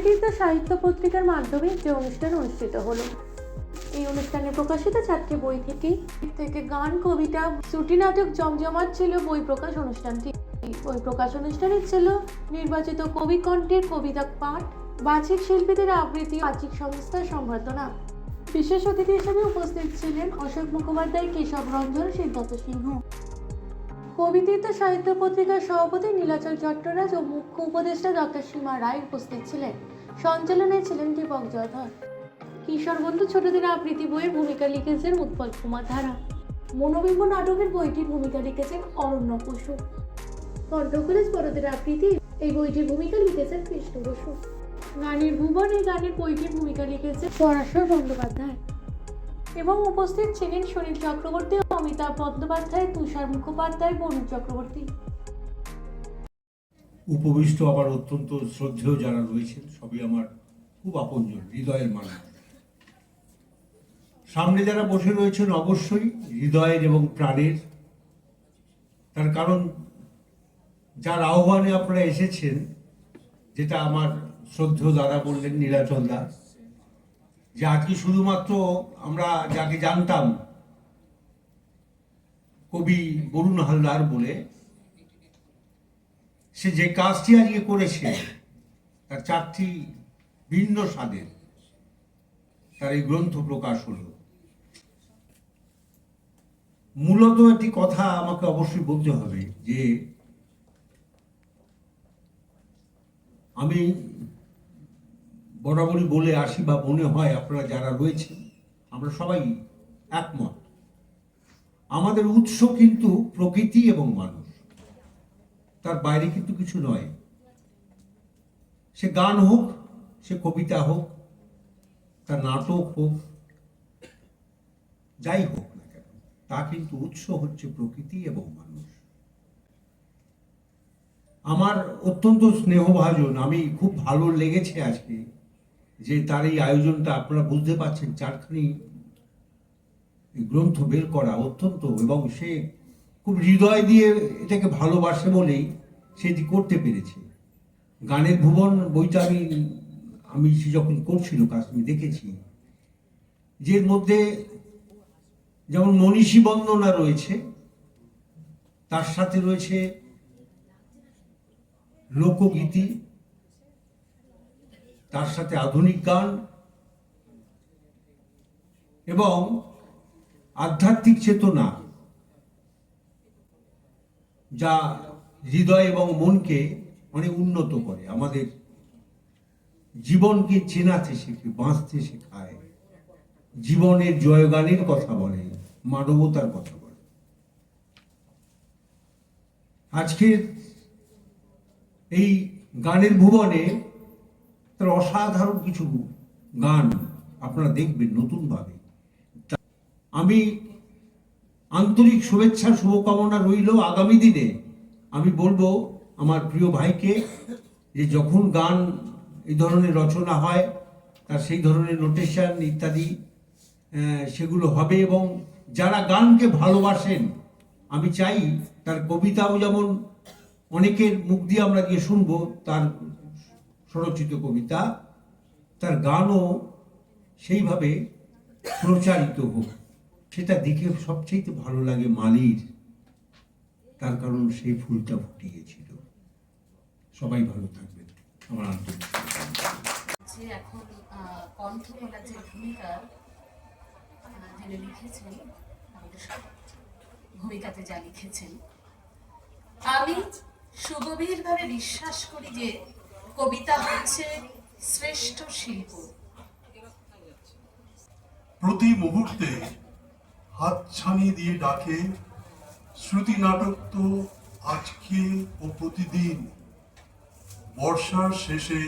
কবিতীর্থ সাহিত্য পত্রিকার মাধ্যমে যে অনুষ্ঠান অনুষ্ঠিত হলো। এই অনুষ্ঠানে প্রকাশিত চারটি বই থেকেই থেকে গান, কবিতা শ্রুতি নাটক, জমজমাট ছিল বই প্রকাশ অনুষ্ঠানটি। বই প্রকাশ অনুষ্ঠানে ছিল নির্বাচিত কবি কণ্ঠের কবিতা পাঠ, বাচিক শিল্পীদের আবৃত্তি, বাচিক সংস্থার সম্বর্ধনা। বিশেষ অতিথি হিসেবে উপস্থিত ছিলেন অশোক মুখোপাধ্যায়, কেশব রঞ্জন, সিদ্ধার্থ সিংহ। কবিতীর্থ সাহিত্য পত্রিকার সভাপতি নীলাচল চট্টরাজ ও মুখ্য উপদেষ্টা ডক্টর সীমা রায় উপস্থিত ছিলেন। সঞ্চালনে ছিলেন দীপক জয়ধর। কিশোর বন্ধু ছোটদের আবৃত্তি বইয়ের ভূমিকা লিখেছেন উৎপল কুমার ধারা। মনোবিম্ব নাটকের বইটির ভূমিকা লিখেছেন অরণ্য বসু। কণ্ঠ কলেজ বড়দের আবৃত্তি, এই বইটির ভূমিকা লিখেছেন কৃষ্ণ বসু। গানের ভুবন, এই গানের বইটির ভূমিকা লিখেছেন পরাশর বন্দ্যোপাধ্যায়। এবং উপস্থিত ছিলেন সুনীল চক্রবর্তী অমিতাভ বন্দ্যোপাধ্যায়, তুষার মুখোপাধ্যায় বরুণ চক্রবর্তী। উপবিষ্ট আমার অত্যন্ত শ্রদ্ধেয় যারা রয়েছেন, সবই আমার খুব আপনজন, হৃদয়ের মানুষ সামনে যারা বসে রয়েছেন, অবশ্যই হৃদয়ের এবং প্রাণের। তার কারণ, যার আহ্বানে আপনারা এসেছেন, যেটা আমার শ্রদ্ধেয় দাদা বললেন, নীলাচল দাস। যে আজকে শুধুমাত্র আমরা যাকে জানতাম কবি বরুণ হালদার বলে, সে যে কাজটি আজকে করেছে, তার চারটি ভিন্ন স্বাদের, তার এই গ্রন্থ প্রকাশ হলো। মূলত একটি কথা আমাকে অবশ্যই বলতে হবে যে, আমি বরাবরই বলে আসি বা মনে হয় আপনারা যারা রয়েছেন, আমরা সবাই একমত। আমাদের উৎস কিন্তু প্রকৃতি এবং মানুষ। তার বাইরে কিন্তু কিছু নয়। সে গান হোক, সে কবিতা হোক, তার নাটক হোক, যাই হোক না কেন, তা কিন্তু উৎস হচ্ছে প্রকৃতি এবং মানুষ। আমার অত্যন্ত স্নেহভাজন, আমি খুব ভালো লেগেছে আজকে যে তার এই আয়োজনটা আপনারা বুঝতে পারছেন, চারখানি গ্রন্থ বের করা অত্যন্ত এবং সে খুব হৃদয় দিয়ে এটাকে ভালোবাসে বলেই সে এটি করতে পেরেছে। গানের ভুবন বইটা আমি আমি সে যখন করছিল, কাজ আমি দেখেছি যে মধ্যে যেমন মনীষী বন্দনা রয়েছে, তার সাথে রয়েছে লোকগীতি, তার সাথে আধুনিক গান এবং আধ্যাত্মিক চেতনা যা হৃদয় এবং মনকে অনেক উন্নত করে। আমাদের জীবনকে চেনাতে শেখে, বাঁচতে শেখায়। জীবনের জয়গানের কথা বলে, মানবতার কথা বলে। আজকের এই গানের ভুবনে তার অসাধারণ কিছু গান আপনারা দেখবেন নতুনভাবে। আমি আন্তরিক শুভেচ্ছা, শুভকামনা রইল আগামী দিনে। আমি বলব আমার প্রিয় ভাইকে যে যখন গান এই ধরনের রচনা হয়, তার সেই ধরনের নোটেশন ইত্যাদি সেগুলো হবে এবং যারা গানকে ভালোবাসেন, আমি চাই তার কবিতাও যেমন অনেকের মুখ দিয়ে আমরা গিয়ে শুনব, তার স্বরচিত কবিতা, তার গানও সেইভাবে প্রচারিত হোক। সেটা দেখে সবচেয়ে ভালো লাগে মালির। তার কারণ সেই ফুলটা ফুটিয়েছিল। সবাই ভালো থাকবেন। আমার আন্তরিক যে এখন আহ, কণ্ঠ যে ভূমিকা যিনি লিখেছেন ভূমিকাতে যা লিখেছেন আমি সুগভীরভাবে বিশ্বাস করি যে কবিতা হচ্ছে শ্রেষ্ঠ শিল্প। প্রতি মুহূর্তে হাতছানি দিয়ে ডাকে শ্রুতি নাটক তো আজকে ও প্রতিদিন। বর্ষার শেষে